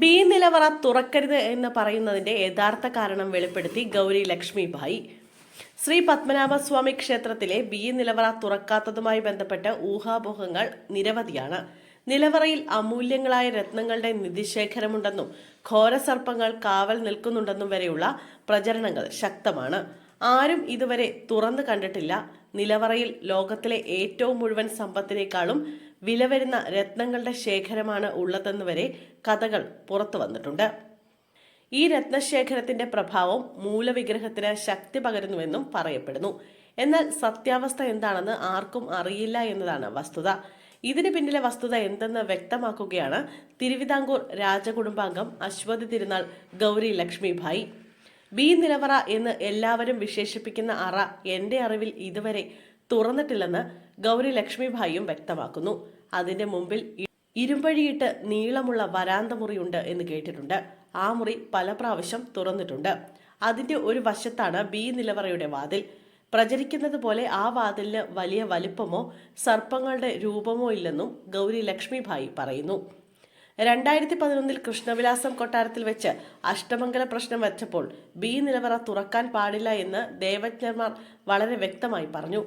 B നിലവറ തുറക്കരുത് എന്ന് പറയുന്നതിന്റെ യഥാർത്ഥ കാരണം വെളിപ്പെടുത്തി ഗൗരി ലക്ഷ്മിഭായി ശ്രീ പത്മനാഭസ്വാമി ക്ഷേത്രത്തിലെ ബി നിലവറ തുറക്കാത്തതുമായി ബന്ധപ്പെട്ട ഊഹാപോഹങ്ങൾ നിരവധിയാണ്. നിലവറയിൽ അമൂല്യങ്ങളായ രത്നങ്ങളുടെ നിധിശേഖരമുണ്ടെന്നും ഘോരസർപ്പങ്ങൾ കാവൽ നിൽക്കുന്നുണ്ടെന്നും വരെയുള്ള പ്രചരണങ്ങൾ ശക്തമാണ്. ആരും ഇതുവരെ തുറന്നു കണ്ടിട്ടില്ല. നിലവറയിൽ ലോകത്തിലെ ഏറ്റവും മുഴുവൻ സമ്പത്തിനേക്കാളും വില വരുന്ന രത്നങ്ങളുടെ ശേഖരമാണ് ഉള്ളതെന്ന് വരെ കഥകൾ പുറത്തു വന്നിട്ടുണ്ട്. ഈ രത്നശേഖരത്തിന്റെ പ്രഭാവം മൂലവിഗ്രഹത്തിന് ശക്തി പകരുന്നുവെന്നും പറയപ്പെടുന്നു. എന്നാൽ സത്യാവസ്ഥ എന്താണെന്ന് ആർക്കും അറിയില്ല എന്നതാണ് വസ്തുത. ഇതിന് പിന്നിലെ വസ്തുത എന്തെന്ന് വ്യക്തമാക്കുകയാണ് തിരുവിതാംകൂർ രാജകുടുംബാംഗം അശ്വതി തിരുനാൾ ഗൗരി ലക്ഷ്മിഭായി. ബി നിലവറ എന്ന് എല്ലാവരും വിശേഷിപ്പിക്കുന്ന അറ എന്റെ അറിവിൽ ഇതുവരെ തുറന്നിട്ടില്ലെന്ന് ഗൗരി ലക്ഷ്മിഭായിയും വ്യക്തമാക്കുന്നു. അതിന്റെ മുമ്പിൽ ഇരുമ്പഴിയിട്ട് നീളമുള്ള വരാന്ത മുറിയുണ്ട് എന്ന് കേട്ടിട്ടുണ്ട്. ആ മുറി പല പ്രാവശ്യം തുറന്നിട്ടുണ്ട്. അതിന്റെ ഒരു വശത്താണ് ബി നിലവറയുടെ വാതിൽ. പ്രചരിക്കുന്നത് പോലെ ആ വാതിലിന് വലിയ വലിപ്പമോ സർപ്പങ്ങളുടെ രൂപമോ ഇല്ലെന്നും ഗൗരി ലക്ഷ്മിഭായി പറയുന്നു. രണ്ടായിരത്തി പതിനൊന്നിൽ കൃഷ്ണവിലാസം കൊട്ടാരത്തിൽ വെച്ച് അഷ്ടമംഗല പ്രശ്നം വെച്ചപ്പോൾ ബി നിലവറ തുറക്കാൻ പാടില്ല എന്ന് ദേവജ്ഞന്മാർ വളരെ വ്യക്തമായി പറഞ്ഞു.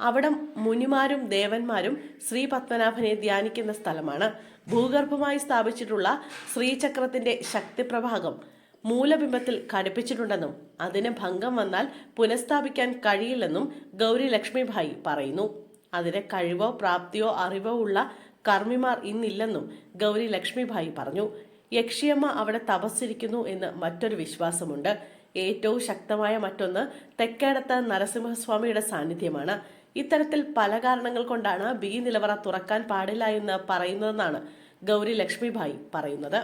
അവിടം മുനിമാരും ദേവന്മാരും ശ്രീ പത്മനാഭനെ ധ്യാനിക്കുന്ന സ്ഥലമാണ്. ഭൂഗർഭമായി സ്ഥാപിച്ചിട്ടുള്ള ശ്രീചക്രത്തിന്റെ ശക്തിപ്രഭാഗം മൂലബിംബത്തിൽ ഘടിപ്പിച്ചിട്ടുണ്ടെന്നും അതിന് ഭംഗം വന്നാൽ പുനഃസ്ഥാപിക്കാൻ കഴിയില്ലെന്നും ഗൗരി ലക്ഷ്മിഭായി പറയുന്നു. അതിന് കഴിവോ പ്രാപ്തിയോ അറിവോ ഉള്ള കർമ്മിമാർ ഇന്നില്ലെന്നും ഗൗരി ലക്ഷ്മിഭായി പറഞ്ഞു. യക്ഷിയമ്മ അവിടെ തപസ്സിരിക്കുന്നു എന്ന് മറ്റൊരു വിശ്വാസമുണ്ട്. ഏറ്റവും ശക്തമായ മറ്റൊന്ന് തെക്കേടത്ത് നരസിംഹസ്വാമിയുടെ സാന്നിധ്യമാണ്. ഇത്തരത്തിൽ പല കാരണങ്ങൾ കൊണ്ടാണ് ബി നിലവറ തുറക്കാൻ പാടില്ല എന്ന് പറയുന്നതെന്നാണ് ഗൗരി ലക്ഷ്മിഭായി പറയുന്നത്.